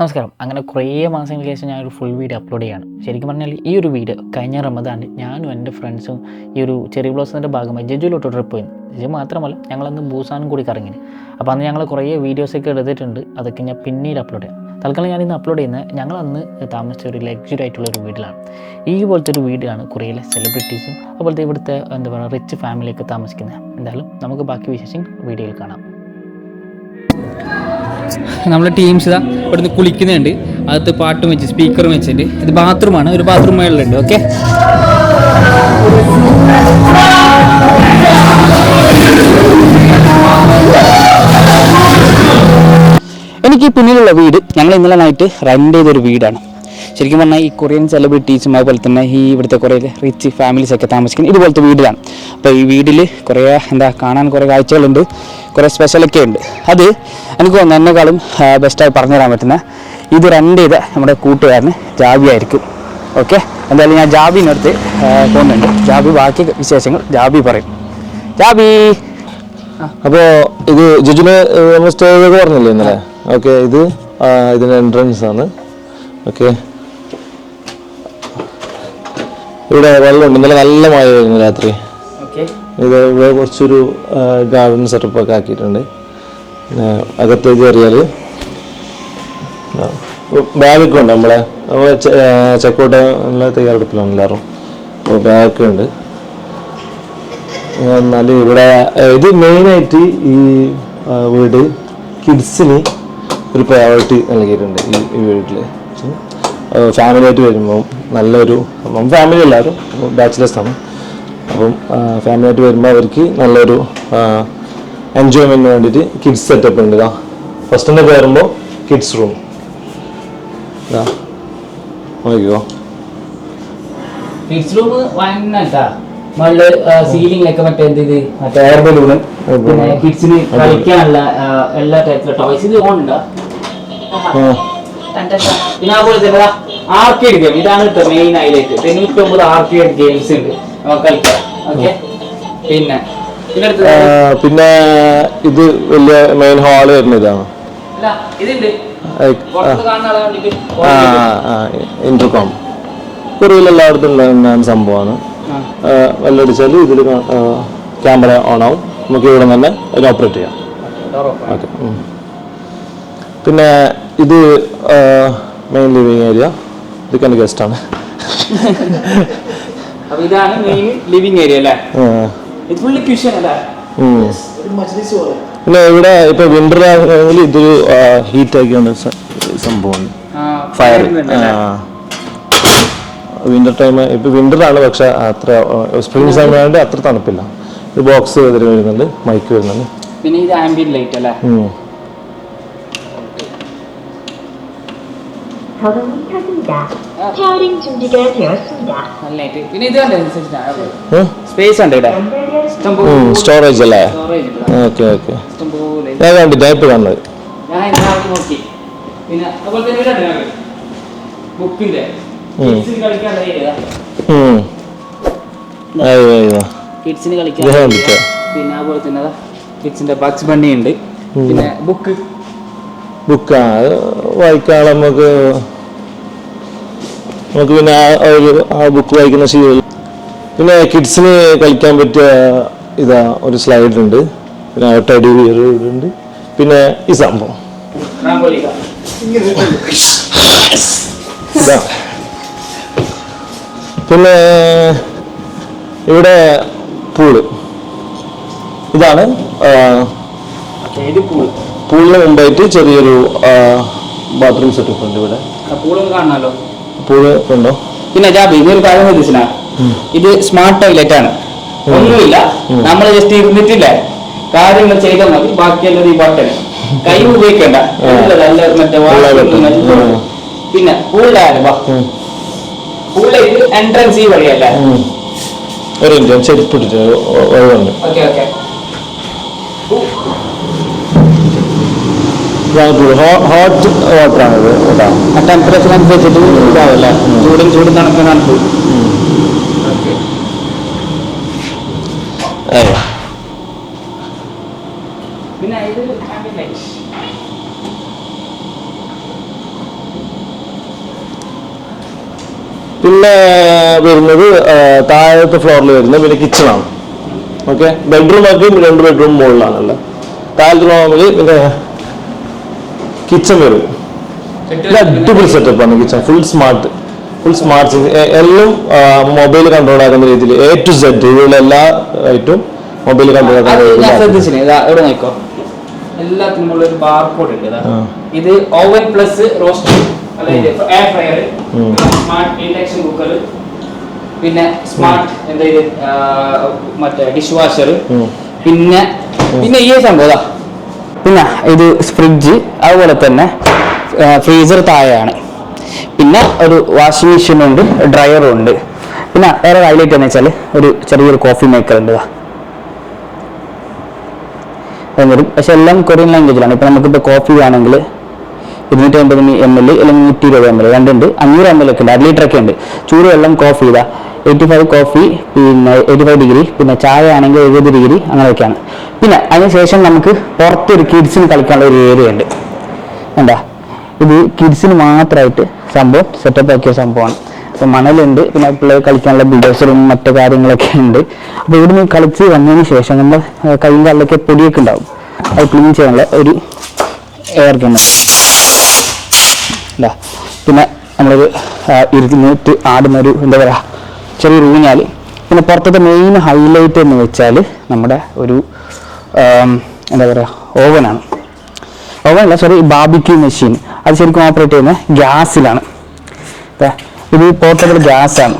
നമസ്കാരം. അങ്ങനെ കുറേ മാസങ്ങൾക്ക് ശേഷം ഞാനൊരു ഫുൾ വീഡിയോ അപ്ലോഡ് ചെയ്യാണ്. ശരിക്കും പറഞ്ഞാൽ ഈ ഒരു വീഡിയോ കഴിഞ്ഞ റമദാനിൽ ഞാനും എന്റെ ഫ്രണ്ട്സും ഈ ഒരു ചെറിയ ബ്ലോസിന്റെ ഭാഗമായി ജജുലോട്ട് ട്രിപ്പ് പോയി. ജജു മാത്രമല്ല ഞങ്ങളന്ന് ബൂസാനും കൂടി കറങ്ങി. അപ്പോൾ അന്ന് ഞങ്ങൾ കുറേ വീഡിയോസൊക്കെ എടുത്തിട്ടുണ്ട്. അതൊക്കെ ഞാൻ പിന്നീട് അപ്ലോഡ് ചെയ്യാം. തൽക്കാലം ഞാൻ ഇന്ന് അപ്ലോഡ് ചെയ്യുന്നത് ഞങ്ങൾ അന്ന് താമസിച്ച ഒരു ലക്ഷറി ആയിട്ടുള്ള ഒരു വീട്ടിലാണ്. ഈ പോലത്തെ ഒരു വീടാണ് കുറേ സെലിബ്രിറ്റീസും അതുപോലത്തെ ഇവിടുത്തെ എന്താ പറയുക റിച്ച് ഫാമിലിയൊക്കെ താമസിക്കുന്നത് എന്തായാലും നമുക്ക് ബാക്കി വിശേഷം വീഡിയോയിൽ കാണാം. നമ്മളെ ടീംസ് ഇതാ ഇവിടുന്ന് കുളിക്കുന്നുണ്ട്. അകത്ത് പാട്ടും വെച്ച് സ്പീക്കറും വെച്ചിട്ട്. ഇത് ബാത്റൂമാണ് ഒരു ബാത്റൂം മേളിലുണ്ട്. ഓക്കെ എനിക്ക് പിന്നിലുള്ള വീട് ഞങ്ങൾ ഇന്നലെ നൈറ്റ് റെന്റ് ചെയ്തൊരു വീടാണ്. ശരിക്കും പറഞ്ഞാൽ ഈ കൊറിയൻ സെലിബ്രിറ്റീസും അതുപോലെ തന്നെ ഈ ഇവിടുത്തെ കുറേ റിച്ച് ഫാമിലീസ് ഒക്കെ താമസിക്കുന്ന ഇതുപോലത്തെ വീടിലാണ്. അപ്പോൾ ഈ വീട്ടിൽ കുറേ എന്താ കാണാൻ കുറേ കാഴ്ചകളുണ്ട്. കുറേ സ്പെഷ്യലൊക്കെ ഉണ്ട്. അത് എനിക്ക് എന്നെക്കാളും ബെസ്റ്റായി പറഞ്ഞു തരാൻ പറ്റുന്ന ഇത് രണ്ട് ചെയ്ത നമ്മുടെ കൂട്ടുകാരന് ജാബി ആയിരിക്കും. ഓക്കെ എന്തായാലും ഞാൻ ജാബിനടുത്ത് പോകുന്നുണ്ട്. ജാബി ബാക്കി വിശേഷങ്ങൾ ജാബി പറയും. ജാബി അപ്പോൾ ഇത് ജിജുന് നമ്മൾ സ്റ്റേ പറഞ്ഞില്ലേ ഇന്നലെ? ഓക്കെ ഇത് ഇതിന്റെ എൻട്രൻസ് ആണ്. ഓക്കെ ഇവിടെ വെള്ളമുണ്ട്. നല്ല നല്ല മഴ വരുന്നു രാത്രി ഇത് ഇവിടെ കുറച്ചൊരു ഗാർഡൻ സെറ്റപ്പ് ഒക്കെ ആക്കിയിട്ടുണ്ട്. അകത്തേക്ക് കയറിയാൽ ബാഗൊക്കെ ഉണ്ട് നമ്മളെ. നമ്മൾ ചെക്കൗട്ട് ഉള്ള തയ്യാറെടുപ്പിലാണ് എല്ലാവരും. അപ്പോൾ ബാഗൊക്കെ ഉണ്ട്. എന്നാൽ ഇവിടെ ഇത് മെയിനായിട്ട് ഈ വീട് കിഡ്സിന് ഒരു പ്രയോറിറ്റി നൽകിയിട്ടുണ്ട് ഈ ഈ വീട്ടിൽ ഫാമിലി ആയിട്ട് വരുമ്പോൾ നല്ലൊരു ഫാമിലി എല്ലാവരും ബാച്ചിലേഴ്സാണ് അപ്പം ഫാമിലി ആയിട്ട് വരുമ്പോൾ അവർക്ക് നല്ലൊരു എൻജോയ്മെന്റിന് വേണ്ടിയിട്ട് കിഡ്സ് സെറ്റപ്പ് ഉണ്ട്. ഇതാ ഫസ്റ്റ് തന്നെ കയറുമ്പോൾ കിഡ്സ് റൂം ഇതാ നോക്കിക്കോ. കിഡ്സ് റൂം വന്നട്ടാ മുകളിൽ സീലിംഗിലൊക്കെ മറ്റേ എന്ത് ഇത്? മറ്റേ എയർ ബലൂണ് പിന്നെ കിഡ്സിന് കളിക്കാനുള്ള എല്ലാ ടൈപ്പിലുള്ള ടോയ്സ് ഇത് ഓണുണ്ടോ? ആ. പിന്നെ അതുപോലെ തന്നെ ആർക്കേഡ് ഗെയിം ഇതാണ് കേട്ടോ മെയിൻ ഹൈലൈറ്റ് തൊണ്ണൂറ്റി ഒമ്പത് ആർക്കേഡ് ഗെയിംസ് ഉണ്ട്. നമുക്ക് കളിക്കാം. ഓക്കെ പിന്നെ പിന്നെ ഇത് വലിയ മെയിൻ ഹാൾ വരുന്ന ഇതാണ്? അല്ല ഇതുണ്ട്. ലൈക്ക് പുറത്ത് കാണുന്ന ആളെ ആ ഇന്റർകോം കൊറിയയിൽ എല്ലായിടത്തും ഉണ്ടാകുന്ന സംഭവമാണ്. വെല്ലടിച്ചാൽ ഇതിൽ ക്യാമറ ഓൺ ആവും. നമുക്ക് ഇവിടെ തന്നെ ഓപ്പറേറ്റ് ചെയ്യാം. ഓക്കെ പിന്നെ ഇത് മെയിൻ ലിവിങ് ഏരിയ ഇതൊക്കെ എന്റെ ഗസ്റ്റാണ് അപ്പൊ ഇതാണ് മെയിൻ ലിവിങ് ഏരിയ അല്ലേ? ഇത് ഫുള്ള് ക്യൂഷൻ അല്ലേ? പിന്നെ ഇവിടെ ഇപ്പൊ വിന്റർ ആണെങ്കിൽ ഇതൊരു ഹീറ്റ് ആക്കിയാണ് സംഭവം. ഫയർ വിന്റർ ടൈം ഇപ്പൊ വിന്റർ ആണ് പക്ഷെ അത്ര സ്പ്രിംഗ് സമയം ആയതുകൊണ്ട് അത്ര തണുപ്പില്ല. ഇത് ബോക്സ് വരുന്നുണ്ട് മൈക്ക് വരുന്നുണ്ട്. പിന്നെ ഇത് ആംബിയൻ ലൈറ്റ് അല്ലേ? ഉം. 더동타입니다. 페어링 준비가 되었습니다. നല്ല ലൈറ്റ് പിന്നെ ഇത് കണ്ടേ ഉം? സ്പേസ് ഉണ്ട് ഇവിടെ ഇഷ്ടം പോലെ ഉം, സ്റ്റോറേജ് അല്ലേ സ്റ്റോറേജ് ഉണ്ട് ഓക്കെ ഓക്കെ ഇഷ്ടം പോലെ ഞാൻ കണ്ടു ഞാൻ ഇപ്പൊ കണ്ടത് ഞാൻ എല്ലാവരും നോക്കി പിന്നെ അതുപോലെ തന്നെ ഇവിടെ ഉണ്ട് ബുക്കിന്റെ ഉം. കിഡ്സിന് കളിക്കാൻ ഏരിയ ഉം. അയ്യോ അയ്യോ കിഡ്സിന് കളിക്കാൻ ഇത് area. കണ്ടിട്ട്. പിന്നെ അതുപോലെ തന്നെ കിഡ്സിന്റെ ബക്സ് ബണ്ണി ഉണ്ട് ഉം. പിന്നെ ബുക്ക് ബുക്കാ. അത് വായിക്കാൻ നമുക്ക് നമുക്ക് പിന്നെ ആ ഒരു ആ ബുക്ക് വായിക്കുന്ന ശീലം പിന്നെ കിഡ്സിന് കളിക്കാൻ പറ്റിയ ഇതാ ഒരു സ്ലൈഡ് ഉണ്ട്. പിന്നെ ബിയർ ഉണ്ട് പിന്നെ ഈ സംഭവം. പിന്നെ ഇവിടെ പൂൾ. ഇതാണ് പൂളിന് മുമ്പായിട്ട് ചെറിയൊരു ബാത്റൂം സെറ്റപ്പ് ഉണ്ട് ഇവിടെ. പൂൾ ഉണ്ടോ? പിന്നെ ജാബി ഇതൊരു കാര്യം ശ്രദ്ധിച്ചാ ഇത് സ്മാർട്ട് ടോയ്ലറ്റ് ആണ്. ഒന്നുമില്ല. നമ്മൾ ജസ്റ്റ് ഇരുന്നിട്ടില്ല? കാര്യങ്ങൾ ചെയ്താൽ മതി. ബാക്കിയുള്ളത് ഈ ബട്ടൺ കൈ ഉപയോഗിക്കണ്ട. നല്ല മറ്റേ. പിന്നെ എൻട്രൻസ് ഈ വഴിയല്ല? ഒരു മിനിറ്റ് ചെരുപ്പിട്ടിട്ട് ഒഴിവുണ്ട് ഓക്കെ ഓക്കെ. ഹോട്ട് ടെമ്പറേച്ചർ അനുസരിച്ചിട്ട് ചൂടും ചൂടും തണുപ്പ് തണുപ്പ്. പിന്നെ പിന്നെ വരുന്നത് താഴത്തെ ഫ്ലോറിൽ വരുന്നത് പിന്നെ കിച്ചണാണ് ഓക്കെ ബെഡ്റൂം ആക്കി രണ്ട് ബെഡ്റൂം മുകളിലാണല്ലോ താഴത്തെ ഫ്ലോറിൽ പിന്നെ കിച്ചൺ വരും അടിപൊളി സെറ്റപ്പ് ആണ് kitchen full smart full smart എല്ലാം മൊബൈൽ കൺട്രോൾ ആക്കുന്ന രീതിയിൽ എ ടു സെഡ് ഇതിലുള്ള എല്ലാ ഐറ്റും മൊബൈൽ കൺട്രോൾ നോക്കോ എല്ലാത്തിനും ഉള്ള ഒരു ബാർ കോഡ് ഉണ്ട് ഇത്. ഓവൻ പ്ലസ് റോസ്റ്റർ അല്ലെങ്കിൽ air fryer smart induction cooker പിന്നെ സ്മാർട്ട് എന്താ മറ്റേ ഡിഷ് വാഷർ പിന്നെ പിന്നെ ഈ സംഭവം. പിന്നെ ഇത് ഫ്രിഡ്ജ് അതുപോലെ തന്നെ ഫ്രീസർ താഴെയാണ്. പിന്നെ ഒരു വാഷിംഗ് മെഷീൻ ഉണ്ട് ഡ്രയറും ഉണ്ട്. പിന്നെ വേറെ ഹൈലൈറ്റ് എന്ന് വെച്ചാൽ ഒരു ചെറിയൊരു കോഫി മേക്കർ ഉണ്ട് വരും പക്ഷെ എല്ലാം കൊറിയൻ ലാംഗ്വേജിലാണ് ഇപ്പം നമുക്കിപ്പോൾ കോഫി വേണമെങ്കിൽ ഇരുന്നൂറ്റി അമ്പത് എം എൽ അല്ലെങ്കിൽ നൂറ്റി ഇരുപത് എം എൽ രണ്ടുണ്ട്. അഞ്ഞൂറ് എം എൽ ഒക്കെ ഉണ്ട്. അര ലിറ്റർ ഒക്കെ ഉണ്ട്. ചൂടുവെള്ളം കോഫി ഇതാ. എയ്റ്റി ഫൈവ് കോഫി പിന്നെ എയ്റ്റി ഫൈവ് ഡിഗ്രി പിന്നെ ചായ ആണെങ്കിൽ എഴുപത് ഡിഗ്രി അങ്ങനെയൊക്കെയാണ്. പിന്നെ അതിനുശേഷം നമുക്ക് പുറത്തൊരു കിഡ്സിന് കളിക്കാനുള്ള ഒരു ഏരിയ ഉണ്ട്. എന്താ ഇത് കിഡ്സിന് മാത്രമായിട്ട് സംഭവം സെറ്റപ്പ് ആക്കിയ സംഭവമാണ്. അപ്പോൾ മണലുണ്ട് പിന്നെ പിള്ളേർ കളിക്കാനുള്ള ബിൽഡേഴ്സറും മറ്റു കാര്യങ്ങളൊക്കെ ഉണ്ട്. അപ്പോൾ ഇവിടുന്ന് കളിച്ച് വന്നതിന് ശേഷം നമ്മൾ കയ്യും കാലിലൊക്കെ പൊടിയൊക്കെ ഉണ്ടാവും. അത് ക്ലീൻ ചെയ്യാനുള്ള ഒരു എയർ ഗണ്ണർ പിന്നെ നമ്മളൊരു ഇരുന്നൂറ്റി ആടുന്നൊരു എന്താ പറയുക ചെറിയൊരു ഊഞ്ഞാൽ പിന്നെ പുറത്തത്തെ മെയിൻ ഹൈലൈറ്റ് എന്ന് വെച്ചാൽ നമ്മുടെ ഒരു എന്താ പറയുക ഓവനാണ് ഓവനല്ല സോറി ബാബിക്യൂ മെഷീൻ അത് ശരിക്കും ഓപ്പറേറ്റ് ചെയ്യുന്നത് ഗ്യാസിലാണ്. ഇത് പോർട്ടബിൾ ഗ്യാസാണ്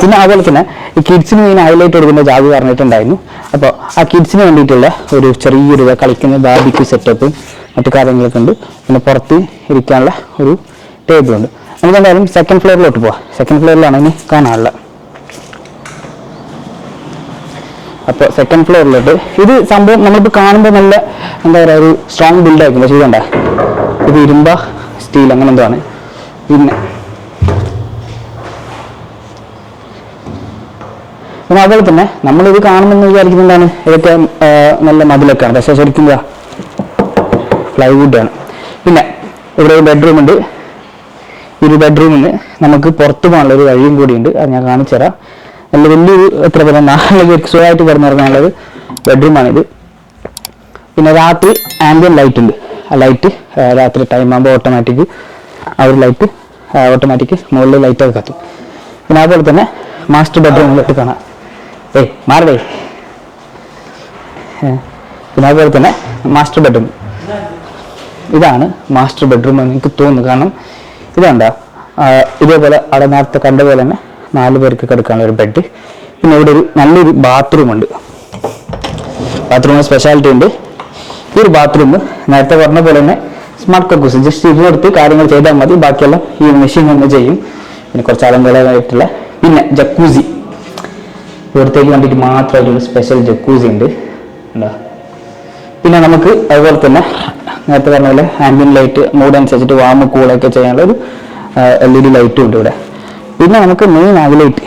പിന്നെ അതുപോലെ തന്നെ ഈ കിഡ്സിന് മെയിൻ ഹൈലൈറ്റ് കൊടുക്കുന്ന ജാതി പറഞ്ഞിട്ടുണ്ടായിരുന്നു. അപ്പോൾ ആ കിഡ്സിന് വേണ്ടിയിട്ടുള്ള ഒരു ചെറിയൊരു കളിക്കുന്ന ബാബിക്യൂ സെറ്റപ്പും മറ്റു കാര്യങ്ങളൊക്കെ ഉണ്ട്. പിന്നെ പുറത്ത് ഇരിക്കാനുള്ള ഒരു ടേബിളുണ്ട് നമുക്ക് എന്തായാലും സെക്കൻഡ് ഫ്ലോറിലോട്ട് പോവാം. സെക്കൻഡ് ഫ്ലോറിലാണ് ഇനി കാണാനുള്ളത്. അപ്പോൾ സെക്കൻഡ് ഫ്ലോറിലോട്ട് ഇത് സംഭവം നമ്മളിപ്പോൾ കാണുമ്പോൾ നല്ല എന്താ പറയുക ഒരു സ്ട്രോങ് ബിൽഡ് ആയിരിക്കും. പക്ഷേ ഇതുണ്ട? ഇത് ഇരുമ്പ സ്റ്റീൽ അങ്ങനെ എന്തോ ആണ്. പിന്നെ. പിന്നെ അതുപോലെ തന്നെ നമ്മളിത് കാണുമെന്ന് വിചാരിക്കുന്നതാണ് ഇതൊക്കെ നല്ല മതിലൊക്കെയാണ്. പക്ഷേ ശരിക്കും പ്ലൈവുഡാണ് പിന്നെ ഇവിടെ ഒരു ബെഡ്റൂം ഉണ്ട്. ഒരു ബെഡ്റൂമിന് നമുക്ക് പുറത്തു പോകാനുള്ള ഒരു വഴിയും കൂടിയുണ്ട് അത് ഞാൻ കാണിച്ചു തരാം നല്ല വലിയൊരു എത്ര പേരാ നാല് പേർക്ക് സുഖമായിട്ട് കിടന്നിറങ്ങാനുള്ളത് ബെഡ്റൂമാണിത് പിന്നെ രാത്രി ആംബിയൻ ലൈറ്റ് ഉണ്ട്. ആ ലൈറ്റ് രാത്രി ടൈം ആകുമ്പോൾ ഓട്ടോമാറ്റിക് ആ ഒരു ലൈറ്റ് ഓട്ടോമാറ്റിക് മുകളിൽ ലൈറ്റൊക്കെ കത്തും. പിന്നെ അതുപോലെ തന്നെ മാസ്റ്റർ ബെഡ്റൂമിലിട്ട് കാണാം. ഏയ് മാറേ പിന്നെ അതുപോലെ തന്നെ മാസ്റ്റർ ബെഡ്റൂം ഇതാണ് മാസ്റ്റർ ബെഡ്റൂം എന്ന് എനിക്ക് തോന്നുന്നു. കാരണം ഇതെന്താ ഇതേപോലെ അവിടെ നേരത്തെ കണ്ടതുപോലെ പോലെ തന്നെ നാല് പേർക്ക് കിടക്കാനുള്ള ഒരു ബെഡ് പിന്നെ ഇവിടെ ഒരു നല്ലൊരു ബാത്റൂം ഉണ്ട്. ബാത്റൂമിന് സ്പെഷ്യാലിറ്റി ഉണ്ട്. ഈ ഒരു ബാത്റൂം നേരത്തെ പറഞ്ഞ പോലെ തന്നെ സ്മാർട്ട് കക്കൂസ് ജസ്റ്റ് ഇരുന്നെടുത്ത് കാര്യങ്ങൾ ചെയ്താൽ മതി. ബാക്കിയെല്ലാം ഈ മെഷീൻ തന്നെ ചെയ്യും. പിന്നെ കുറച്ച് അലങ്കാരമായിട്ടുള്ള പിന്നെ ജക്കൂസി ഇവിടത്തേക്ക് വേണ്ടിയിട്ട് മാത്രമായിട്ടുള്ള സ്പെഷ്യൽ ജക്കൂസി ഉണ്ട്. പിന്നെ നമുക്ക് അതുപോലെ തന്നെ നേരത്തെ പറഞ്ഞ പോലെ ആംബിയൻ ലൈറ്റ് മൂഡ് അനുസരിച്ചിട്ട് വാമ് കൂളൊക്കെ ചെയ്യാനുള്ള ഒരു എൽ ഇ ഡി ലൈറ്റും ഉണ്ട് ഇവിടെ. പിന്നെ നമുക്ക് മെയിൻ ഹൈലൈറ്റ്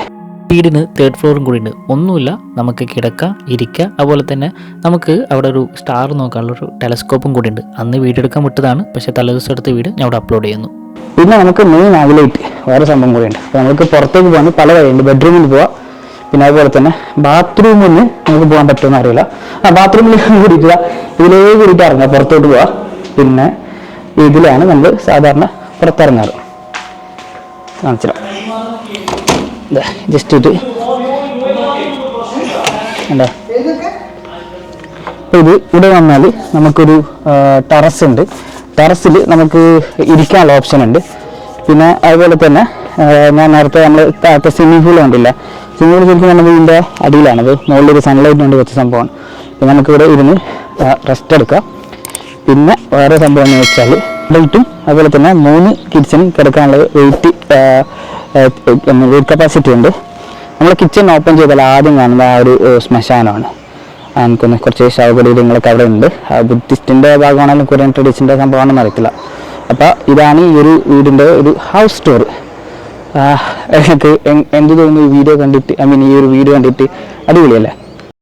വീടിന് തേർഡ് ഫ്ലോറും കൂടി ഉണ്ട് ഒന്നുമില്ല നമുക്ക് കിടക്ക ഇരിക്കുക അതുപോലെ തന്നെ നമുക്ക് അവിടെ ഒരു സ്റ്റാർ നോക്കാനുള്ള ഒരു ടെലസ്കോപ്പും കൂടി ഉണ്ട് അന്ന് വീഡിയോ എടുക്കാൻ വിട്ടതാണ് പക്ഷേ തലേദിവസം എടുത്ത വീട് ഞാൻ അവിടെ അപ്ലോഡ് ചെയ്യുന്നു. പിന്നെ നമുക്ക് മെയിൻ ഹൈലൈറ്റ് വേറെ സംഭവം കൂടി ഉണ്ട് അപ്പോൾ നമുക്ക് പുറത്തേക്ക് പോകാൻ പല വഴിയുണ്ട്. ബെഡ്റൂമിൽ പോവാം. പിന്നെ അതുപോലെ തന്നെ ബാത്റൂമിൽ നിന്ന് നമുക്ക് പോകാൻ പറ്റുമെന്ന് അറിയില്ല ആ ബാത്റൂമിൽ കൂടിയിട്ട് ഇതിലേക്ക് ഇതിലേ കൂടിയിട്ട് ഇറങ്ങുക പുറത്തോട്ട് പോവാം. പിന്നെ ഇതിലാണ് നമ്മൾ സാധാരണ പുറത്തിറങ്ങാറ്. കാണിച്ചിടാം ജസ്റ്റ് ഇത്. അപ്പോൾ ഇത് ഇവിടെ വന്നാൽ നമുക്കൊരു ടെറസ് ഉണ്ട് ടെറസിൽ നമുക്ക് ഇരിക്കാനുള്ള ഓപ്ഷൻ ഉണ്ട് പിന്നെ അതുപോലെ തന്നെ ഞാൻ നേരത്തെ നമ്മൾ താഴത്തെ സ്വിമ്മിംഗ് പൂൾ കണ്ടില്ല. സ്വിമ്മിംഗ് പൂൾ ശരിക്കും നമ്മൾ ഇതിന്റെ അടിയിലാണത് മുകളിലൊരു സൺലൈറ്റ് കൊണ്ട് വെച്ച സംഭവമാണ്. പിന്നെ നമുക്കിവിടെ ഇരുന്ന് റെസ്റ്റ് എടുക്കാം. പിന്നെ വേറെ സംഭവം എന്ന് വെച്ചാൽ ലൈറ്റും അതുപോലെ തന്നെ മൂന്ന് കിച്ചൺ കിടക്കാനുള്ള വെയിറ്റ് വെയിറ്റ് കപ്പാസിറ്റി ഉണ്ട്. നമ്മൾ കിച്ചൺ ഓപ്പൺ ചെയ്താൽ ആദ്യം കാണുന്ന ആ ഒരു ശ്മശാനമാണ്. എനിക്കൊന്ന് കുറച്ച് ശവകുടീരങ്ങളൊക്കെ അവിടെ ഉണ്ട്. ബുദ്ധിസ്റ്റിന്റെ ഭാഗമാണെങ്കിലും കൊറിയൻ ട്രഡീഷന്റെ സംഭവമാണെന്ന് അറിയത്തില്ല. അപ്പോൾ ഇതാണ് ഈ ഒരു വീടിന്റെ ഒരു ഹൗസ് സ്റ്റോർ എനിക്ക് എന്ത് തോന്നുന്നു ഈ വീഡിയോ കണ്ടിട്ട് ഐ മീൻ ഈ ഒരു വീഡിയോ കണ്ടിട്ട് അടിപൊളിയല്ലേ?